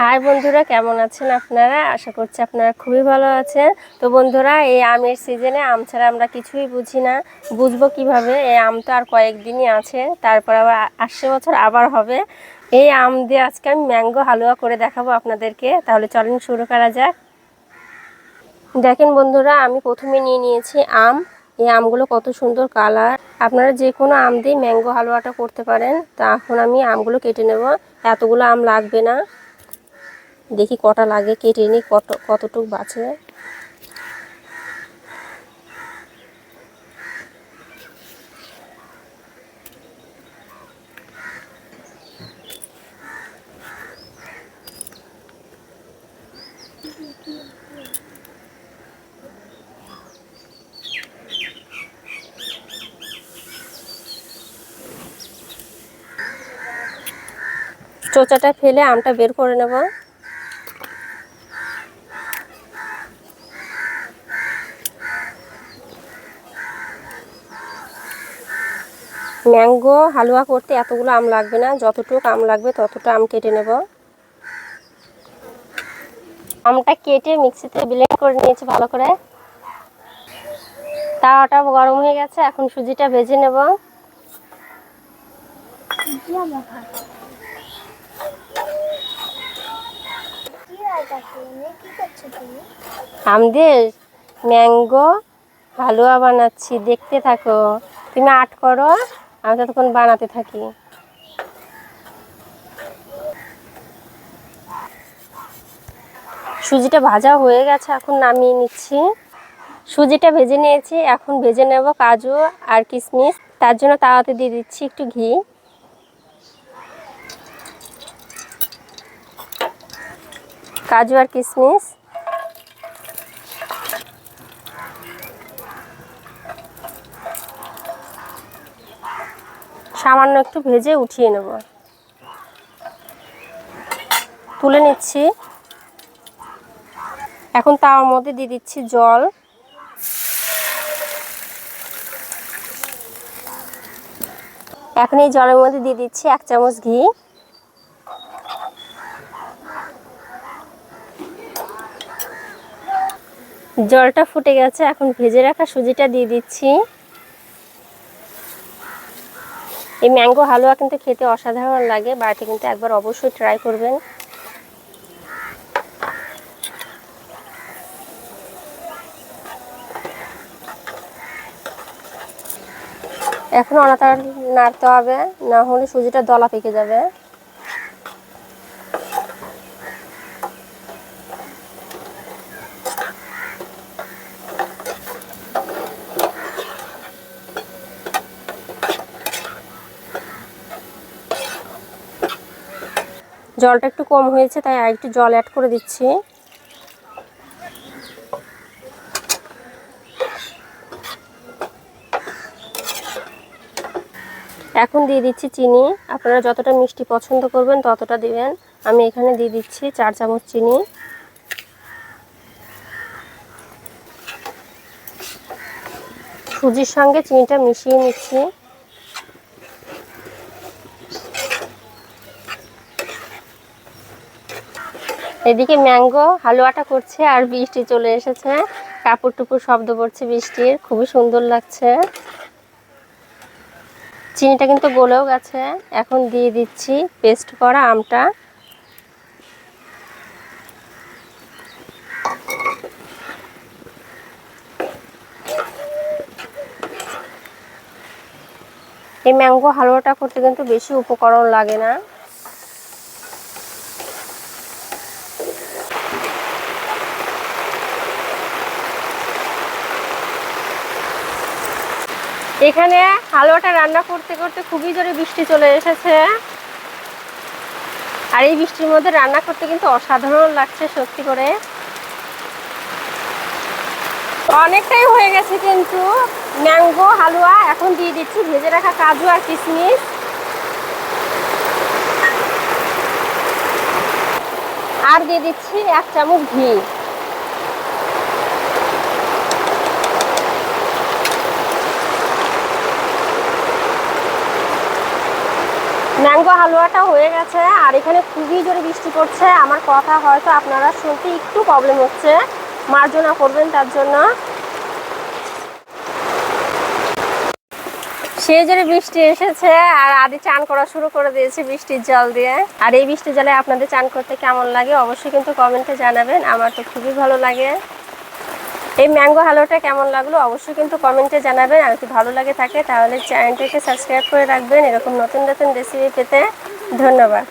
High বন্ধুরা, কেমন আছেন আপনারা? আশা করছি আপনারা খুবই ভালো আছেন। তো বন্ধুরা, এই আমের সিজনে আম ছাড়া আমরা কিছুই বুঝি না। বুঝব কীভাবে? এই আম তো আর কয়েকদিনই আছে, তারপর আবার আসছে বছর আবার হবে। এই আম দিয়ে আজকে আমি ম্যাঙ্গো হালুয়া করে দেখাবো আপনাদেরকে। তাহলে চলেন শুরু করা যাক। দেখেন বন্ধুরা, আমি প্রথমে নিয়ে নিয়েছি আম। এই আমগুলো কত সুন্দর কালার। আপনারা যে কোনো আম দিয়ে ম্যাঙ্গো হালুয়াটা করতে পারেন। তা এখন আমি আমগুলো কেটে নেব। এতগুলো আম লাগবে না। দেখি কটা লাগে কেটে নিই কত কতটুক বাঁচে। চোচাটা ফেলে আমটা বের করে নেব। ম্যাঙ্গো হালুয়া করতে এতগুলো আম লাগবে না। যতটুকু আম লাগবে ততটা আম কেটে নেব। আমটা কেটে মিক্সিতে ব্লেন্ড করে নিয়েছি ভালো করে। তাওয়াটা গরম হয়ে গেছে, এখন সুজিটা ভেজে নেব। দিয়ে ম্যাঙ্গো হালুয়া বানাচ্ছি, দেখতে থাকো। তুমি আট করো। আমি ততক্ষণ বানাতে থাকি। সুজিটা ভাজা হয়ে গেছে, এখন নামিয়ে নিচ্ছি। সুজিটা ভেজে নিয়েছি, এখন ভেজে নেব কাজু আর কিশমিশ। তার জন্য তাওয়াতে দিয়ে দিচ্ছি একটু ঘি। কাজু আর কিশমিশ। সামান্য একটু ভেজে উঠিয়ে নেব। তুলে নিচ্ছি। এখন তার মধ্যে দিয়ে দিচ্ছি জল। এখন এই জলের মধ্যে দিয়ে দিচ্ছি এক চামচ ঘি। জলটা ফুটে গেছে, এখন ভেজে রাখা সুজিটা দিয়ে দিচ্ছি। এই ম্যাঙ্গো হালুয়া কিন্তু খেতে অসাধারণ লাগে, বাড়িতে কিন্তু একবার অবশ্যই ট্রাই করবেন। এখন অনাতার নাড়তে হবে, না হলে সুজিটা দলা পেকে যাবে। জলটা একটু কম হয়েছে, তাই আর একটু জল অ্যাড করে দিচ্ছি। এখন দিয়ে দিচ্ছি চিনি। আপনারা যতটা মিষ্টি পছন্দ করবেন ততটা দিবেন। আমি এখানে দিয়ে দিচ্ছি চার চামচ চিনি। সুজির সঙ্গে চিনিটা মিশিয়ে নিচ্ছি। এদিকে ম্যাঙ্গো, হালুয়াটা করছে আর বৃষ্টি চলে এসেছে। কাপড় টুপুর শব্দ পড়ছে বৃষ্টির, খুবই সুন্দর লাগছে। চিনিটা কিন্তু গলেও গেছে। এখন দিয়ে দিচ্ছি পেস্ট করা আমটা। এই ম্যাঙ্গো, হালুয়াটা করতে কিন্তু বেশি উপকরণ লাগে না। এখানে হালুয়াটা রান্না করতে করতে খুবই জোরে বৃষ্টি চলে এসেছে। আর এই বৃষ্টির মধ্যে রান্না করতে কিন্তু অসাধারণ লাগছে, সত্যি করে। অনেকটাই হয়ে গেছে কিন্তু ম্যাঙ্গো, হালুয়া, এখন দিয়ে দিচ্ছি ভেজে রাখা কাজু আর কিশমিশ। আর দিয়ে দিচ্ছি এক চামচ ঘি। ম্যাঙ্গো হালুয়াটা হয়ে গেছে, আর এখানে খুবই জোরে বৃষ্টি পড়ছে। আমার কথা হয়তো আপনারা শুনতে একটু প্রবলেম হচ্ছে। মার্জনা করবেন তার জন্য। সেই জন্য বৃষ্টি এসেছে, আর আদি চান করা শুরু করে দিয়েছে বৃষ্টির জল দিয়ে। আর এই বৃষ্টির জলে আপনাদের চান করতে কেমন লাগে অবশ্যই কিন্তু কমেন্টে জানাবেন। আমার তো খুবই ভালো লাগে। এই ম্যাঙ্গো হালুয়াটা কেমন লাগল অবশ্যই কিন্তু কমেন্টে জানাবেন, আর যদি ভালো লাগে থাকে তাহলে চ্যানেলটিকে সাবস্ক্রাইব করে রাখবেন। এরকম নতুন নতুন রেসিপি পেতে ধন্যবাদ।